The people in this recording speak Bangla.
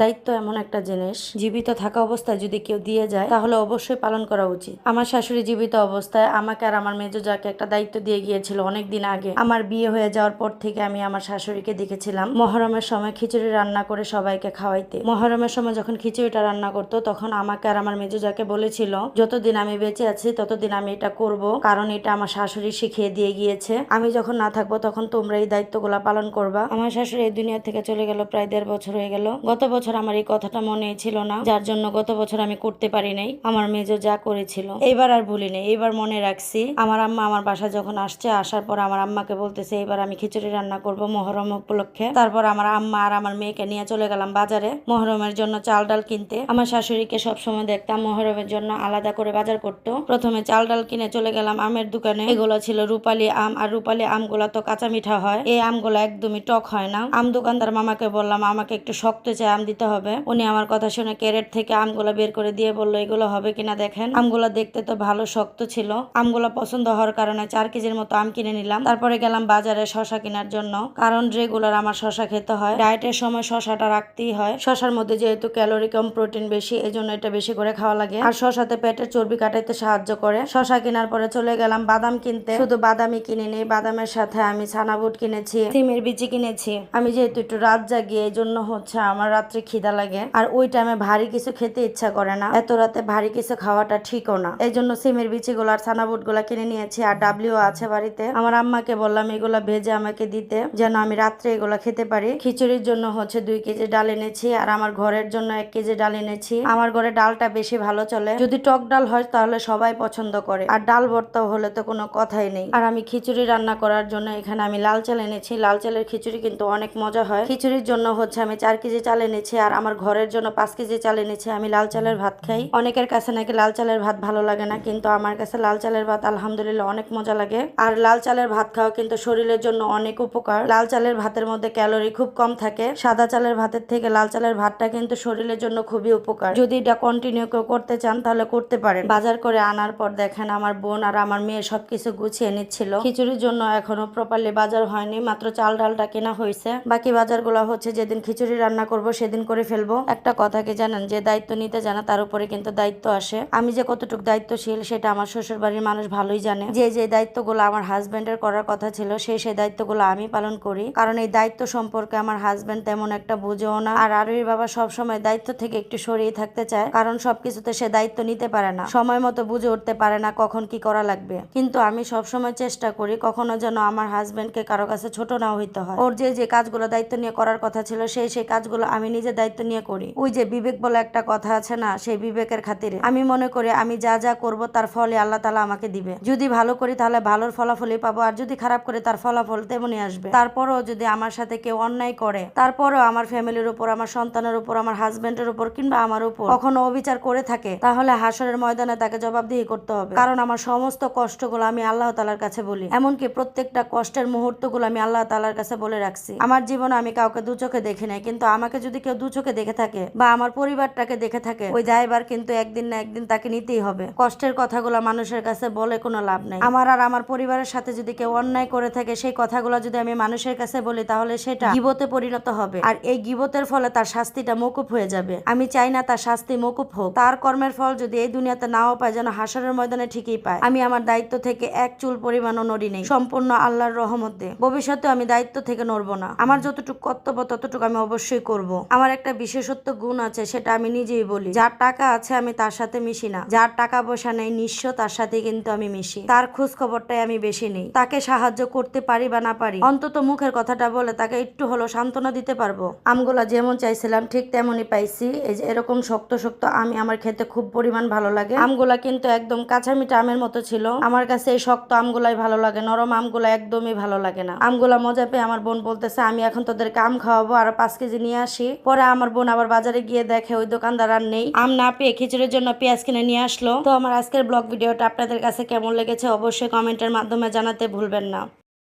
দায়িত্ব এমন একটা জিনিস, জীবিত থাকা অবস্থায় যদি কেউ দিয়ে যায়, তাহলে অবশ্যই পালন করা উচিত। আমার শাশুড়ি জীবিত অবস্থায় আমাকে আর আমার মেজো যাকে একটা দায়িত্ব দিয়ে গিয়েছিল অনেক দিন আগে, আমার বিয়ে হয়ে যাওয়ার পর থেকে আমি আমার শাশুড়িকে দেখেছিলাম মহরমের সময় খিচুড়ি রান্না করে সবাইকে খাওয়াইতে। মহরমের সময় যখন খিচুড়িটা রান্না করতো, তখন আমাকে আর আমার মেজো যাকে বলেছিল, যতদিন আমি বেঁচে আছি, ততদিন আমি এটা করব, কারণ এটা আমার শাশুড়ি শিখিয়ে দিয়ে গিয়েছে। আমি যখন না থাকব, তখন তোমরা এই দায়িত্বগুলো পালন করবা। আমার শাশুড়ি এই দুনিয়া থেকে চলে গেল, প্রায় দেড় বছর হয়ে গেল। গত বছর আমার এই কথাটা মনে ছিল না, যার জন্য গত বছর আমি করতে পারি নাই। আমার মেজো যা করেছিল। এইবার আর ভুলি নেই, এইবার মনে রাখছি। আমার আম্মা আমার বাসা যখন আসছে, আসার পর আমার আম্মাকে বলতেছে, এইবার আমি খিচুড়ি রান্না করব মহরম উপলক্ষে। তারপর আমার আম্মা আর আমার মেয়েকে নিয়ে চলে গেলাম বাজারে, মহরমের জন্য চাল ডাল কিনতে। আমার শাশুড়িকে সবসময় দেখতাম মহরমের জন্য আলাদা করে বাজার করতো। প্রথমে চাল ডাল কিনে চলে গেলাম আমের দোকানে। এগুলো ছিল রূপালী আম, আর রূপালী আমগুলা তো কাঁচা মিঠা হয়। এই আমগুলো একদমই টক হয় না। আম দোকানদার মামাকে বললাম, আমাকে একটু শক্ত চাই আম দিতে হবে। উনি আমার কথা শুনে ক্যারেট থেকে আমগুলো বের করে দিয়ে বলল, এগুলো হবে কিনা দেখেন? আমগুলো দেখতে তো ভালো, শক্ত ছিল। আমগুলো পছন্দ হওয়ার কারণে চার কেজির মতো আম কিনে নিলাম। তারপরে গেলাম বাজারে শশা কেনার জন্য। কারণ রেগুলার আমার শশা খেতে হয়। ডায়েটের সময় শশাটা রাখতেই হয়। শশার মধ্যে যেহেতু ক্যালোরি কম, প্রোটিন বেশি এই জন্য এটা বেশি করে খাওয়া লাগে। আর শশাতে পেটের চর্বি কাটাইতে সাহায্য করে। শশা কেনার পরে চলে গেলাম বাদাম কিনতে। শুধু বাদামই কিনে নেই বাদামের সাথে আমি ছানাবুট কিনেছি, সিমের বিচি কিনেছি। আমি যেহেতু একটু রাত জাগি এই জন্য হচ্ছে আমার রাত্রে খিদা লাগে। আর ওই টাইমে ভারী কিছু খেতে ইচ্ছা করে না। এত রাতে ভারী কিছু খাওয়াটা ঠিকও না। এই জন্য সিমের বিচিগুলো আর ছানাবুটগুলা কিনে নিয়েছি আর ডাবলিও আছে বাড়িতে। আমার আম্মাকে বললাম, এগুলা ভেজে আমাকে দিতে, যেন আমি রাত্রে এগুলা খেতে পারি। খিচুড়ির জন্য হচ্ছে দুই কেজি ডাল এনেছি আর আমার ঘরের জন্য এক কেজি ডাল এনেছি। আমার ঘরে ডালটা বেশি ভালো চলে। যদি টক ডাল হয় তাহলে সবাই পছন্দ করে। আর ডাল ভর্তা হলে তো কোনো কথাই নেই। আর আমি খিচুড়ি রান্না করার জন্য এখানে আমি লাল চাল এনেছি। লাল চালের খিচুড়ি কিন্তু অনেক মজা হয়। খিচুড়ির জন্য হচ্ছে আমি চার কেজি চাল এনেছি। আর আমার ঘরের জন্য পাঁচ কেজি চাল এনেছি। আমি লাল চালের ভাত খাই। অনেকের কাছে নাকি লাল চালের ভাত ভালো লাগে না, কিন্তু আমার কাছে লাল চালের ভাত আলহামদুলিল্লাহ অনেক মজা লাগে। আর লাল চালের ভাত খাওয়া কিন্তু শরীরের জন্য অনেক উপকার। লাল চালের ভাতের মধ্যে ক্যালোরি খুব কম থাকে। সাদা চালের ভাতের থেকে লাল চালের ভাতটা কিন্তু শরীরের জন্য খুবই উপকার। যদি এটা কন্টিনিউ কেউ করতে চান, তাহলে করতে পারেন। বাজার করে আনার পর দেখেন আমার বোন আর আমার মেয়ে সবকিছু গুছিয়ে নিচ্ছিল। খিচুড়ির জন্য এখনও প্রপারলি বাজার হয়নি, মাত্র চাল ডালটা কেনা হয়েছে। বাকি বাজারগুলো হচ্ছে যেদিন খিচুড়ি রান্না করব, সেদিন করে ফেলব? একটা কথা কি জানেন? যে দায়িত্ব নিতে জানা, তার উপরে কিন্তু দায়িত্ব আসে। আমি যে কতটুকু দায়িত্বশীল, সেটা আমার শ্বশুর বাড়ির মানুষ ভালোই জানে। যে যে দায়িত্বগুলো আমার হাজবেন্ডের করার কথা ছিল সেই সেই দায়িত্বগুলো আমি পালন করি। কারণ এই দায়িত্ব সম্পর্কে আমার হাজবেন্ড তেমন একটা বুঝেও না। আর আরুই বাবা সবসময় দায়িত্ব থেকে একটু সরিয়ে থাকতে চায়। কারণ সবকিছুতে সে দায়িত্ব নিতে পারে না। সময় মতো বুঝে উঠতে পারে না কখন কি করা লাগবে। কিন্তু আমি সবসময় চেষ্টা করি কখনো যেন আমার হাজবেন্ডকে কারও কাছে ছোট না হইতে হয়। ওর যে যে কাজগুলো দায়িত্ব নিয়ে করার কথা ছিল সেই সেই কাজগুলো আমি নিজে দায়িত্ব নিয়ে করি। ওই যে বিবেক বলে একটা কথা আছে না, সেই বিবেকের খাতিরে। আমি মনে করি আমি যা যা করব তার ফলে আল্লাহ তালা আমাকে দিবে। যদি ভালো করি তাহলে ভালোর ফলাফলই পাবো, আর যদি খারাপ করি তার ফলাফল তেমনই আসবে। তারপরও যদি আমার সাথে কেউ অন্যায় করে, তারপরও আমার ফ্যামিলির উপর, আমার সন্তানের উপর, আমার হাজবেন্ডের উপর কিংবা আমার উপর কখনো অবিচার করে থাকে, তাহলে হাসরের ময়দানে তাকে জবাবদিহি করতে হবে। কারণ আমার সমস্ত কষ্টগুলো আমি আল্লাহ তালার কাছে বলি। এমনকি প্রত্যেকটা কষ্টের মুহূর্তগুলো আমি আল্লাহ তালার কাছে বলে রাখছি। আমার জীবনে আমি কাউকে দু চোখে দেখি নাই, কিন্তু আমাকে যদি কেউ দু চোখে দেখে থাকে বা আমার পরিবারটাকে দেখে থাকে, ওই দায়বার কিন্তু একদিন না একদিন তাকে নিতেই হবে। কষ্টের কথাগুলো মানুষের কাছে বলে কোনো লাভ নাই। আমার আর আমার পরিবারের সাথে যদি কেউ অন্যায় করে থাকে, সেই কথাগুলো যদি আমি মানুষের কাছে বলি, তাহলে সেটা গিবতে পরিণত হবে। আর এই গিবতের ফলে তার শাস্তিটা মকুব হয়ে যাবে। আমি চাই না তার শাস্তি মকুব হোক। তার কর্মের ফল যদি এই দুনিয়াতে নাও পায়, যেন হাসরের ময়দানে ঠিকই পায়। আমি আমার দায়িত্ব থেকে এক চুল পরিমাণও নড়ি নেই। সম্পূর্ণ আল্লাহর রহমতে। ভবিষ্যতে আমি দায়িত্ব থেকে নড়বো না। আমার যতটুকু কর্তব্য, ততটুকু আমি অবশ্যই করব। আমার একটা বিশেষত্ব গুণ আছে, সেটা আমি নিজেই বলি। যার টাকা আছে আমি তার সাথে মিশি না। যার টাকা পয়সা নেই নিঃস্ব তার সাথে কিন্তু আমি মিশি। তার খোঁজ খবরটাই আমি বেশি নেই। তাকে সাহায্য করতে পারি বা না পারি, অন্তত মুখের কথাটা বলে তাকে একটু হলো সান্ত্বনা দিতে পারব। আমগুলা যেমন চাইছিলাম, ঠিক তেমনই পাইছি। এই যে এরকম শক্ত শক্ত আমি আমার খেতে খুব পরিমাণ ভালো লাগে। আমগুলা কিন্তু একদম কাঁচা মিঠা আমের মতো ছিল। আমার কাছে এই শক্ত আমগুলাই ভালো লাগে, নরম আমগুলা একদমই ভালো লাগে না। আমগুলা মজা পেয়ে আমার বোন বলতেছে, আমি এখন তোদেরকে আম খাওয়াবো, আর পাঁচ কেজি নিয়ে আসি। পরে আমার বোন আবার বাজারে গিয়ে দেখে ওই দোকানদার আর নেই। আম না পেয়ে খিচুড়ির জন্য পেঁয়াজ কিনে নিয়ে আসলো। তো আমার আজকের ব্লগ ভিডিওটা আপনাদের কাছে কেমন লেগেছে অবশ্যই কমেন্টের মাধ্যমে জানাতে ভুলবেন না।